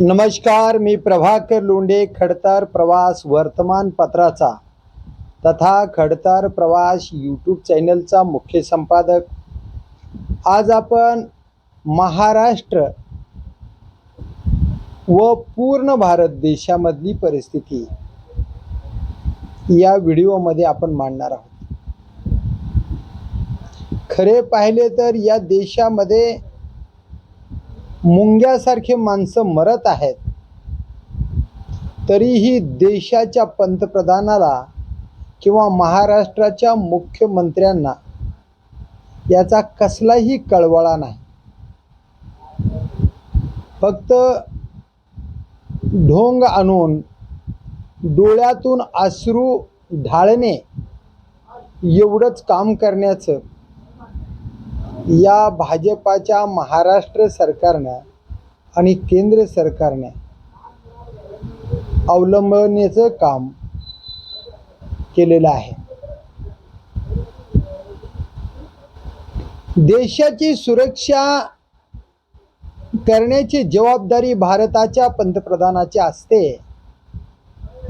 नमस्कार मी प्रभाकर लोंढे खडतार प्रवास वर्तमानपत्राचा तथा खडतार प्रवास यूट्यूब चॅनलचा मुख्य संपादक. आज आपण महाराष्ट्र व पूर्ण भारत देशामधली परिस्थिती या व्हिडिओमध्ये आपण मांडणार आहोत. खरे पाहिले तर या देशामध्ये मुंग्यासारखे माणसं मरत आहेत. तरीही देशाच्या पंतप्रधानाला किंवा महाराष्ट्राच्या मुख्यमंत्र्यांना याचा कसलाही कळवळा नाही. फक्त ढोंग आणून डोळ्यातून अश्रू ढाळणे एवढंच काम करण्याचं या भाजपाच्या महाराष्ट्र सरकारनं आणि केंद्र सरकारने अवलंबण्याचं काम केलेलं आहे. देशाची सुरक्षा करण्याची जबाबदारी भारताच्या पंतप्रधानाची असते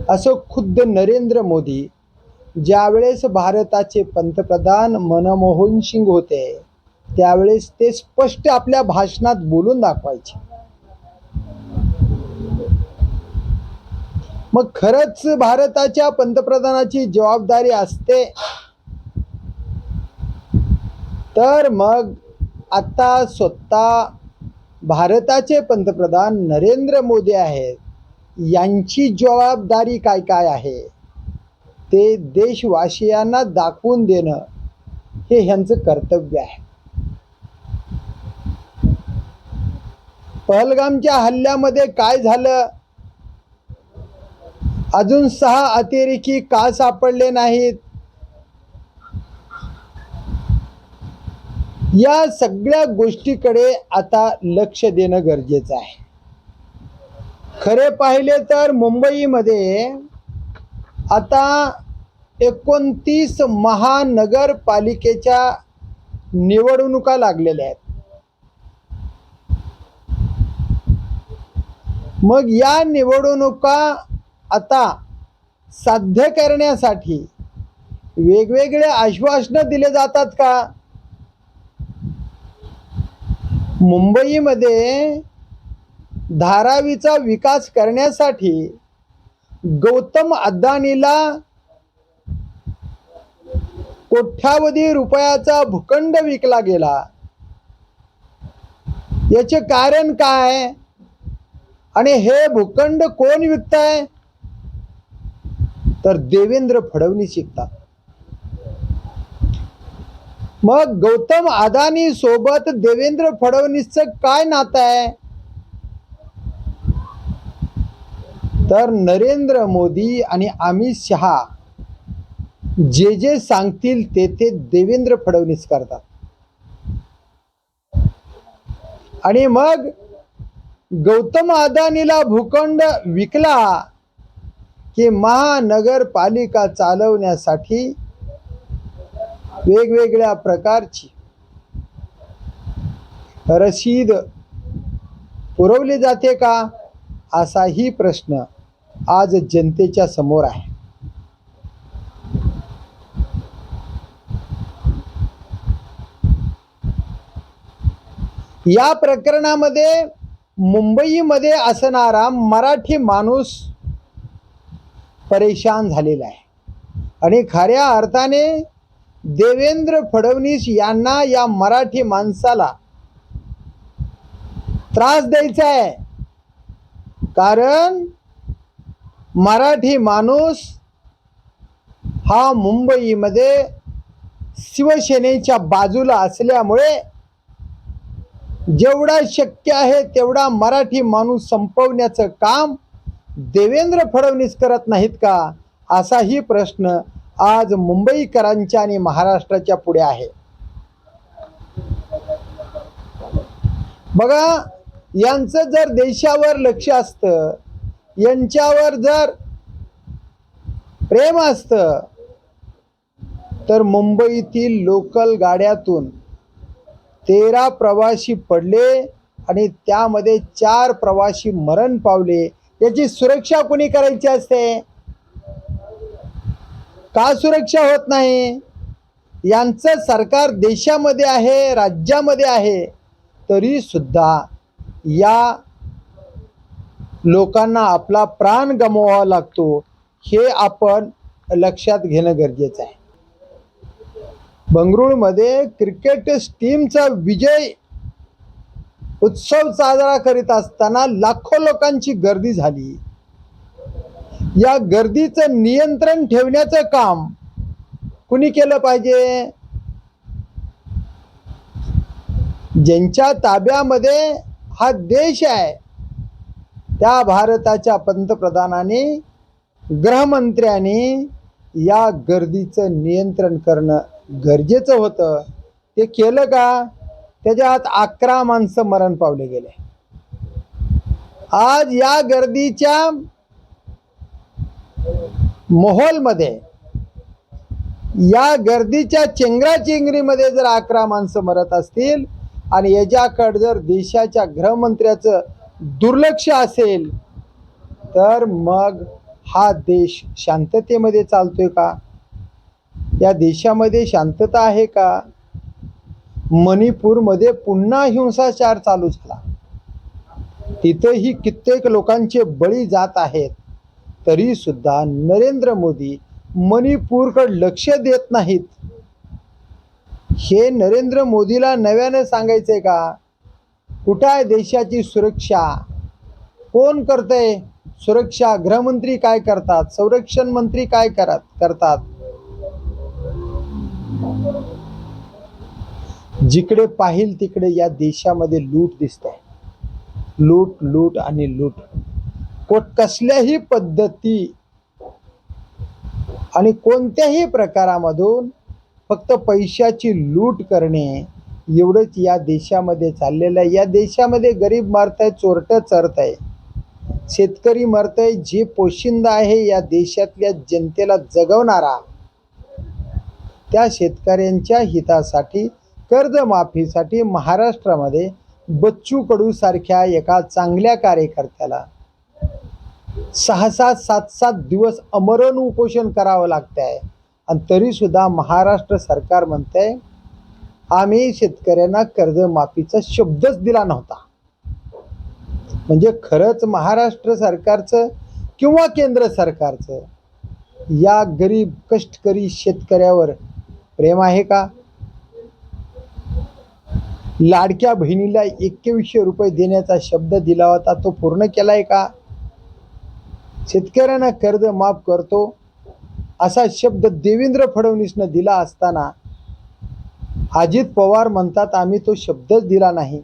असं खुद्द नरेंद्र मोदी ज्यावेळेस भारताचे पंतप्रधान मनमोहन सिंग होते त्यावेळेस ते स्पष्ट आपल्या भाषणात बोलून दाखवायचे. मग खरंच भारताच्या पंतप्रधानाची जबाबदारी असते? तर मग आता स्वतः भारताचे पंतप्रधान नरेंद्र मोदी आहेत. यांची जबाबदारी काय काय आहे? ते देशवासियांना दाखवून देणं हे ह्यांचं कर्तव्य आहे. पहलगामच्या हल्ल्यामध्ये काय झालं? अजून सहा अतिरेकी का सापडले नाहीत? या सगळ्या गोष्टीकडे आता लक्ष देणं गरजेचं आहे. खरे पाहिले तर मुंबईमध्ये आता एकोणतीस महानगरपालिकेच्या निवडणुका लागलेल्या आहेत. मग या निवडणुका आता साध्य करण्यासाठी वेगवेगळे आश्वासनं दिले जातात का? मुंबईमध्ये धारावीचा विकास करण्यासाठी गौतम अदानीला कोट्यावधी रुपयाचा भूखंड विकला गेला. याचे कारण काय? आणि हे भूखंड कोण विकताय? तर देवेंद्र फडणवीस विकतात. मग गौतम अदानी सोबत देवेंद्र फडणवीसचं काय नातं आहे? तर नरेंद्र मोदी आणि अमित शहा जे जे सांगतील ते ते देवेंद्र फडणवीस करतात. आणि मग गौतम अदानीला भूखंड विकला की महानगरपालिका चालवण्यासाठी वेगवेगळ्या प्रकारची रशीद पुरवली जाते का? असाही प्रश्न आज जनतेच्या समोर आहे. या प्रकरणामध्ये मुंबईमध्ये असणारा मराठी माणूस परेशान झालेला आहे. आणि खऱ्या अर्थाने देवेंद्र फडणवीस यांना या मराठी माणसाला त्रास द्यायचा आहे. कारण मराठी माणूस हा मुंबईमध्ये शिवसेनेच्या बाजूला असल्यामुळे जेवढा शक्य आहे तेवढा मराठी माणूस संपवण्याचं काम देवेंद्र फडणवीस करत नाहीत का? असाही प्रश्न आज मुंबईकरांच्या आणि महाराष्ट्राच्या पुढे आहे. बघा यांचं जर देशावर लक्ष असतं यांच्यावर जर प्रेम असतं तर मुंबईतील लोकल गाड्यातून तेरा प्रवासी पडले आणि त्यामध्ये चार प्रवासी मरण पावले. याची सुरक्षा कोणी करायची असते? का सुरक्षा होत नाही? यांचं सरकार देशामध्ये आहे राज्यामध्ये आहे तरी सुद्धा या लोकांना आपला प्राण गमवावा लागतो हे आपण लक्षात घेणं गरजेचं आहे. बंगळुरूमध्ये क्रिकेट टीमचा विजय उत्सव साजरा करीत असताना लाखो लोकांची गर्दी झाली. या गर्दीचं नियंत्रण ठेवण्याचं काम कुणी केलं पाहिजे? ज्यांच्या ताब्यामध्ये हा देश आहे त्या भारताच्या पंतप्रधानांनी गृहमंत्र्यांनी या गर्दीचं नियंत्रण करणं गरजेचं होतं. ते केलं का? त्याच्यात अकरा माणसं मरण पावले गेले. आज या गर्दीच्या मोहोलमध्ये या गर्दीच्या चेंगराचेंगरीमध्ये जर अकरा माणसं मरत असतील आणि याच्याकडे जर देशाच्या गृहमंत्र्याचं दुर्लक्ष असेल तर मग हा देश शांततेमध्ये चालतोय का? या देशामध्ये शांतता आहे का? मणिपूरमध्ये पुन्हा हिंसाचार चालू झाला. तिथेही कित्येक लोकांचे बळी जात आहेत. तरी सुद्धा नरेंद्र मोदी मणिपूरकडे लक्ष देत नाहीत. हे नरेंद्र मोदीला नव्यानं सांगायचंय का? कुठं आहे देशाची सुरक्षा? कोण करतंय? सुरक्षा गृहमंत्री काय करतात? संरक्षण मंत्री काय करत करतात? जिकडे पाहिल तिकडे या देशामध्ये लूट दिसते लूट लूट आणि लूट. कोट कसल्याही पद्धती आणि कोणत्याही प्रकारामधून फक्त पैशाची लूट करणे एवढंच या देशामध्ये चाललेलं आहे. या देशामध्ये गरीब मारत आहे चोरटं चरत आहे शेतकरी मरत आहे जे पोशिंदा आहे या देशातल्या जनतेला जगवणारा त्या शेतकऱ्यांच्या हितासाठी कर्जमाफीसाठी महाराष्ट्रामध्ये बच्चू कडू सारख्या एका चांगल्या कार्यकर्त्याला सहा सात सात सात दिवस अमरण उपोषण करावं लागतं आहे आणि तरीसुद्धा महाराष्ट्र सरकार म्हणतंय आम्ही शेतकऱ्यांना कर्जमाफीचा शब्दच दिला नव्हता. म्हणजे खरंच महाराष्ट्र सरकारचं किंवा केंद्र सरकारचं या गरीब कष्टकरी शेतकऱ्यावर प्रेम आहे का? लाडक्या बहिणीला एकवीसशे रुपये देण्याचा शब्द दिला होता. तो पूर्ण केलाय का? शेतकऱ्यांना कर्ज माफ करतो. असा शब्द देवेंद्र फडणवीसनं दिला असताना अजित पवार म्हणतात आम्ही तो शब्दच दिला नाही.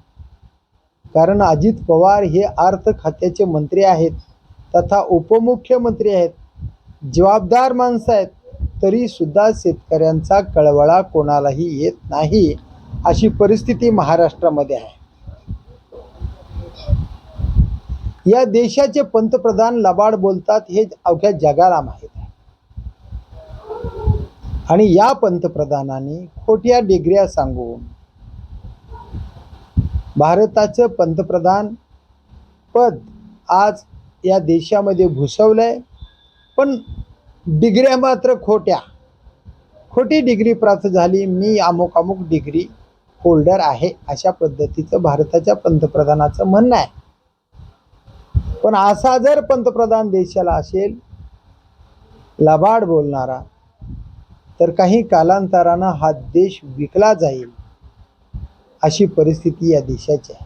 कारण अजित पवार हे अर्थ खात्याचे मंत्री आहेत तथा उपमुख्यमंत्री आहेत. जबाबदार माणसं आहेत तरी सुद्धा शेतकऱ्यांचा कळवळा कोणालाही येत नाही. अशी परिस्थिती महाराष्ट्रामध्ये आहे. या देशाचे पंतप्रधान लबाड बोलतात हे अवघ्या जगाला माहीत आहे. आणि या पंतप्रधानांनी खोट्या डिग्र्या सांगून भारताचं पंतप्रधान पद आज या देशामध्ये भुसवलंय पण डिग्र्या मात्र खोट्या. खोटी डिग्री प्राप्त झाली मी अमुक अमुक डिग्री होल्डर आहे अशा पद्धतीचं भारताच्या पंतप्रधानाचं म्हणणं आहे. पण असा जर पंतप्रधान देशाला असेल लबाड बोलणारा तर काही कालांतरानं हा देश विकला जाईल अशी परिस्थिती या देशाची आहे.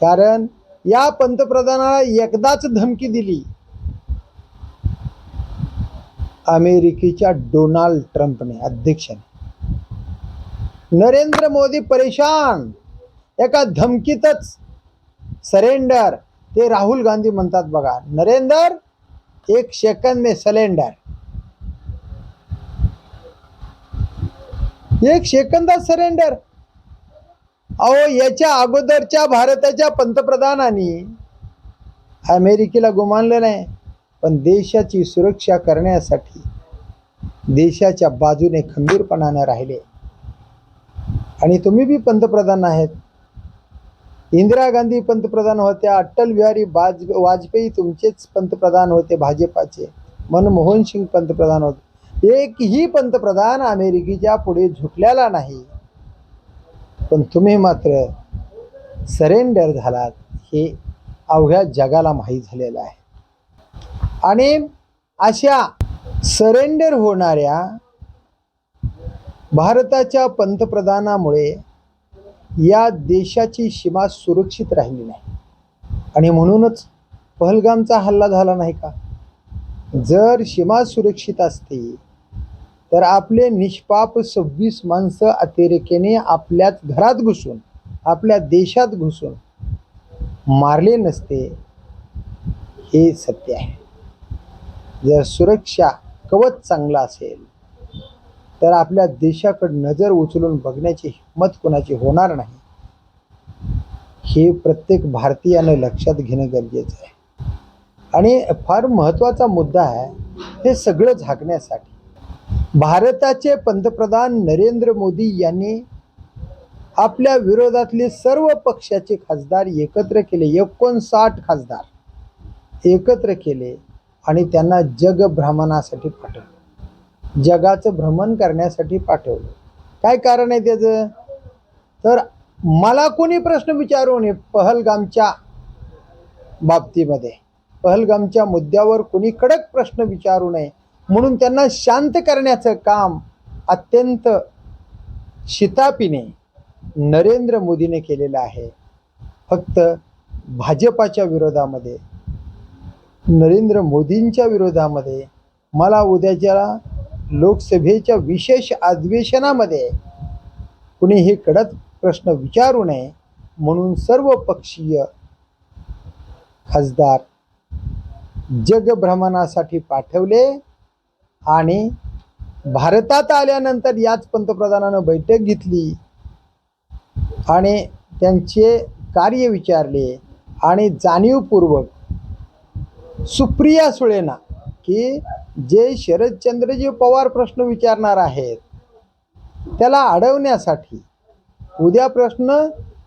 कारण या पंतप्रधानाला एकदाच धमकी दिली अमेरिकेच्या डोनाल्ड ट्रम्पने अध्यक्षाने. नरेंद्र मोदी परेशान. एका धमकीतच सरेंडर. ते राहुल गांधी म्हणतात बघा नरेंद्र एक सेकंद में सलेंडर. एक सेकंदात सरेंडर. अहो याच्या अगोदरच्या भारताच्या पंतप्रधानांनी अमेरिकेला गुमानलं नाही पण देशाची सुरक्षा करण्यासाठी देशाच्या बाजूने खंबीरपणानं राहिले. आणि तुम्ही बी पंतप्रधान आहेत. इंदिरा गांधी पंतप्रधान होत्या अटल बिहारी बाज वाजपेयी तुमचेच पंतप्रधान होते भाजपाचे. मनमोहन सिंग पंतप्रधान होते. एकही पंतप्रधान अमेरिकेच्या पुढे झुकलेला नाही. पण तुम्ही मात्र सरेंडर झालात हे अवघ्या जगाला माहीत झालेलं आहे. आणि अशा सरेंडर होणाऱ्या भारताच्या पंतप्रधानामुळे या देशाची सीमा सुरक्षित राहिली नाही. आणि म्हणूनच पहलगामचा हल्ला झाला नाही का? जर सीमा सुरक्षित असती तर आपले निष्पाप सव्वीस माणसं अतिरेकेने आपल्याच घरात घुसून आपल्या देशात घुसून मारले नसते हे सत्य आहे. जर सुरक्षा कवच चांगला असेल तर आपल्या देशाकडे नजर उचलून बघण्याची हिंमत कोणाची होणार नाही. हे प्रत्येक भारतीयानं लक्षात घेणं गरजेचं आहे. आणि फार महत्त्वाचा मुद्दा आहे हे सगळं झाकण्यासाठी. भारताचे पंतप्रधान नरेंद्र मोदी यांनी आपल्या विरोधातले सर्व पक्षाचे खासदार एकत्र केले एकोणसाठ खासदार एकत्र केले आणि त्यांना जगभ्रमणासाठी पाठवले. जगाचं भ्रमण करण्यासाठी पाठवलं. काय कारण आहे त्याचं? तर मला कोणी प्रश्न विचारू नये पहलगामच्या बाबतीमध्ये पहलगामच्या मुद्द्यावर कोणी कडक प्रश्न विचारू नये म्हणून त्यांना शांत करण्याचं काम अत्यंत शितापीने नरेंद्र मोदीने केलेलं आहे. फक्त भाजपाच्या विरोधामध्ये नरेंद्र मोदींच्या विरोधामध्ये मला उद्याच्या लोकसभेच्या विशेष अधिवेशनामध्ये कुणी हे कडक प्रश्न विचारू नये म्हणून सर्व पक्षीय खासदार जगभ्रमणासाठी पाठवले आणि भारतात आल्यानंतर याच पंतप्रधानानं बैठक घेतली आणि त्यांचे कार्य विचारले आणि जाणीवपूर्वक सुप्रिया सुळेना की जे शरदचंद्रजी पवार प्रश्न विचारणार आहेत त्याला अडवण्यासाठी उद्या प्रश्न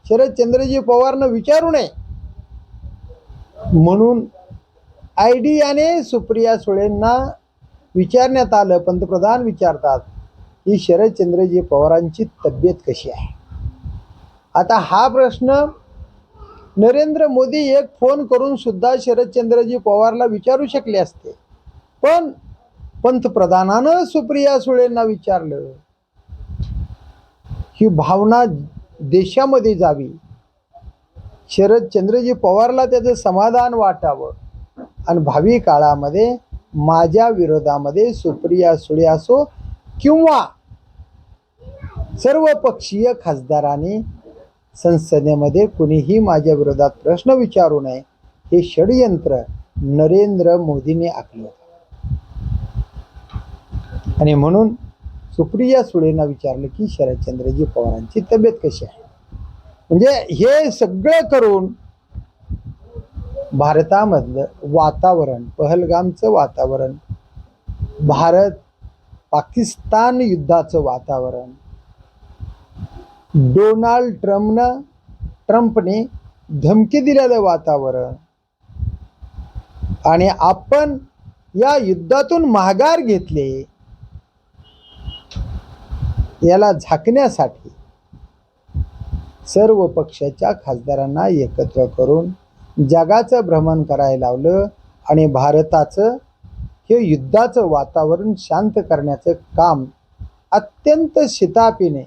शरदचंद्रजी पवारनं विचारू नये. म्हणून आय डी याने सुप्रिया सुळेंना विचारण्यात आलं पंतप्रधान विचारतात की शरदचंद्रजी पवारांची तब्येत कशी आहे? आता हा प्रश्न नरेंद्र मोदी एक फोन करून सुद्धा शरदचंद्रजी पवारला विचारू शकले असते. पण पंतप्रधानानं सुप्रिया सुळेंना विचारलं ही भावना देशामध्ये जावी. शरदचंद्रजी पवारला त्याचं समाधान वाटावं. आणि भावी काळामध्ये माझ्या विरोधामध्ये सुप्रिया सुळे असो किंवा सर्व पक्षीय खासदारांनी संसदेमध्ये कुणीही माझ्या विरोधात प्रश्न विचारू नये हे षडयंत्र नरेंद्र मोदीने आखलं आणि म्हणून सुप्रिया सुळेंना विचारलं की शरदचंद्रजी पवारांची तब्येत कशी आहे? म्हणजे हे सगळं करून भारतामधलं वातावरण पहलगामचं वातावरण भारत पाकिस्तान युद्धाचं वातावरण डोनाल्ड ट्रम्पनं ट्रम्पने धमकी दिलेलं वातावरण आणि आपण या युद्धातून माघार घेतले. याला झाकण्यासाठी सर्व पक्षाच्या खासदारांना एकत्र करून जगाचं भ्रमण करायला लावलं आणि भारताचं हे युद्धाचं वातावरण शांत करण्याचं काम अत्यंत शितापीने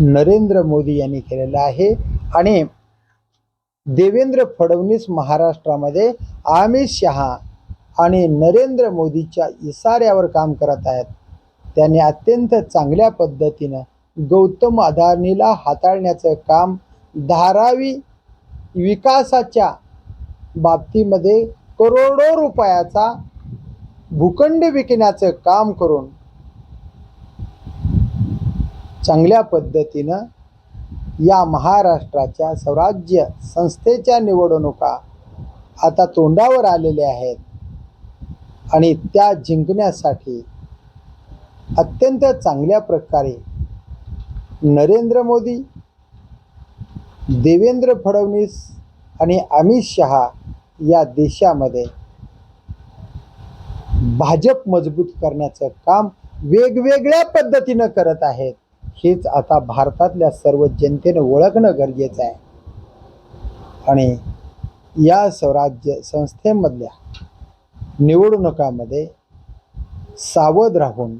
नरेंद्र मोदी यांनी केलेलं आहे. आणि देवेंद्र फडणवीस महाराष्ट्रामध्ये अमित शहा आणि नरेंद्र मोदीच्या इशाऱ्यावर काम करत आहेत. त्याने अत्यंत चांगल्या पद्धतीनं गौतम अदानीला हाताळण्याचं काम धारावी विकासाच्या बाबतीमध्ये करोडो रुपयाचा भूखंड विकण्याचं काम करून चांगल्या पद्धतीनं या महाराष्ट्राच्या स्वराज्य संस्थेच्या निवडणुका आता तोंडावर आलेल्या आहेत. आणि त्या जिंकण्यासाठी अत्यंत चांगल्या प्रकारे नरेंद्र मोदी देवेंद्र फडणवीस आणि अमित शहा या देशामध्ये भाजप मजबूत करण्याचं काम वेगवेगळ्या पद्धतीनं करत आहेत हेच आता भारतातल्या सर्व जनतेनं ओळखणं गरजेचं आहे. आणि या स्वराज्य संस्थेमधल्या निवडणुकामध्ये सावध राहून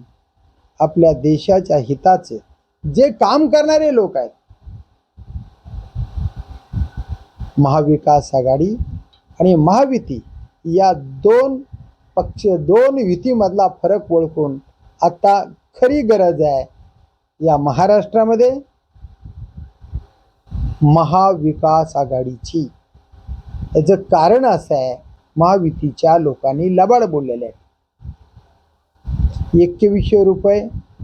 आपल्या देशाच्या हिताचे. जे काम करणारे लोक आहेत. महाविकास आघाडी आणि महाविती या दोन पक्ष दोन युतीमधला फरक ओळखून आता खरी गरज आहे. या महाराष्ट्रामध्ये महाविकास आघाडीची याचं कारण असं आहे. महावितीच्या लोकांनी लबाड बोललेले आहे. एकवीसशे रुपये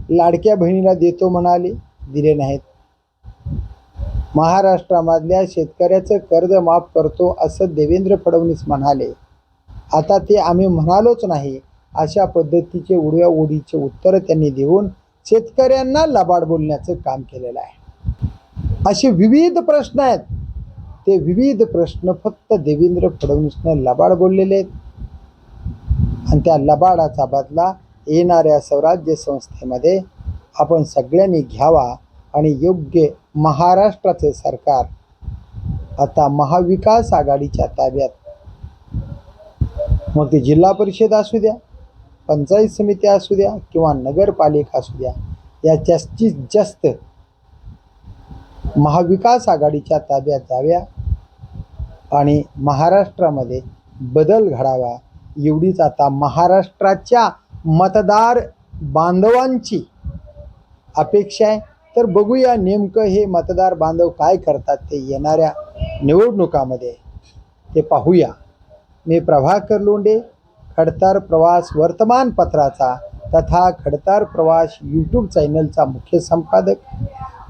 लाडक्या बहिणीला देतो म्हणाले. दिले नाहीत. महाराष्ट्रामधल्या शेतकऱ्याचं कर्ज माफ करतो असं देवेंद्र फडणवीस म्हणाले. आता ते आम्ही म्हणालोच नाही अशा पद्धतीचे उडव्या उडीचे उत्तर त्यांनी देऊन शेतकऱ्यांना लबाड बोलण्याचं काम केलेलं आहे. असे विविध प्रश्न आहेत. ते विविध प्रश्न फक्त देवेंद्र फडणवीसनं लबाड बोललेले आहेत. आणि त्या लबाडाचा बदला येणाऱ्या स्वराज्य संस्थेमध्ये आपण सगळ्यांनी घ्यावा आणि योग्य महाराष्ट्राचे सरकार आता महाविकास आघाडीच्या ताब्यात. मग ते जिल्हा परिषद असू द्या पंचायत समिती असू द्या किंवा नगरपालिका असू द्या या जास्तीत जास्त महाविकास आघाडीच्या ताब्यात जाव्या आणि महाराष्ट्रामध्ये बदल घडावा एवढीच आता महाराष्ट्राच्या मतदार बांधवांची अपेक्षा आहे. तर बघूया नेमकं हे मतदार बांधव काय करतात ते येणाऱ्या निवडणुकामध्ये. ते पाहूया. मी प्रभाकर लोंडे खडतार प्रवास वर्तमानपत्राचा तथा खडतार प्रवास यूट्यूब चॅनलचा मुख्य संपादक.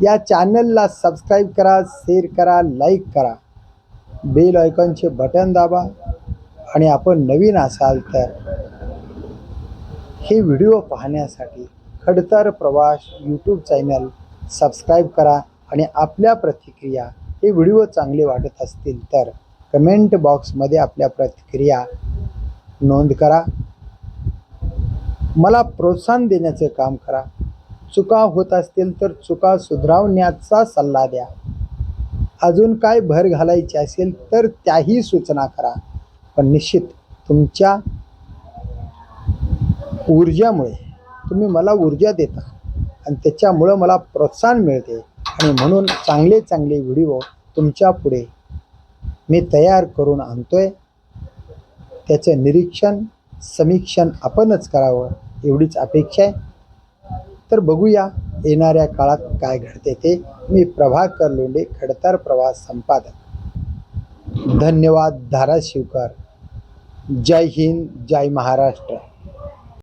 या चॅनलला सबस्क्राईब करा शेअर करा लाईक करा. बेल आयकॉनचे बटन दाबा. आणि आपण नवीन असाल तर हे व्हिडिओ पाहण्यासाठी खडतर प्रवास यूट्यूब चॅनल सबस्क्राईब करा आणि आपल्या प्रतिक्रिया हे व्हिडिओ चांगले वाटत असतील तर कमेंट बॉक्समध्ये आपल्या प्रतिक्रिया नोंद करा. मला प्रोत्साहन देण्याचं काम करा. चुका होत असतील तर चुका सुधारवण्याचा सल्ला द्या. अजून काय भर घालायची असेल तर त्याही सूचना करा. पण निश्चित तुमच्या ऊर्जामुळे तुम्ही मला ऊर्जा देता आणि त्याच्यामुळं मला प्रोत्साहन मिळते. आणि म्हणून चांगले चांगले व्हिडिओ तुमच्यापुढे मी तयार करून आणतो आहे त्याचं निरीक्षण समीक्षण आपणच करावं एवढीच अपेक्षा आहे. तर बघूया येणाऱ्या काळात काय घडते ते. मी प्रभाकर लोंडे खडतर प्रवास संपादक. धन्यवाद धाराशिवकर. जय हिंद जय महाराष्ट्र.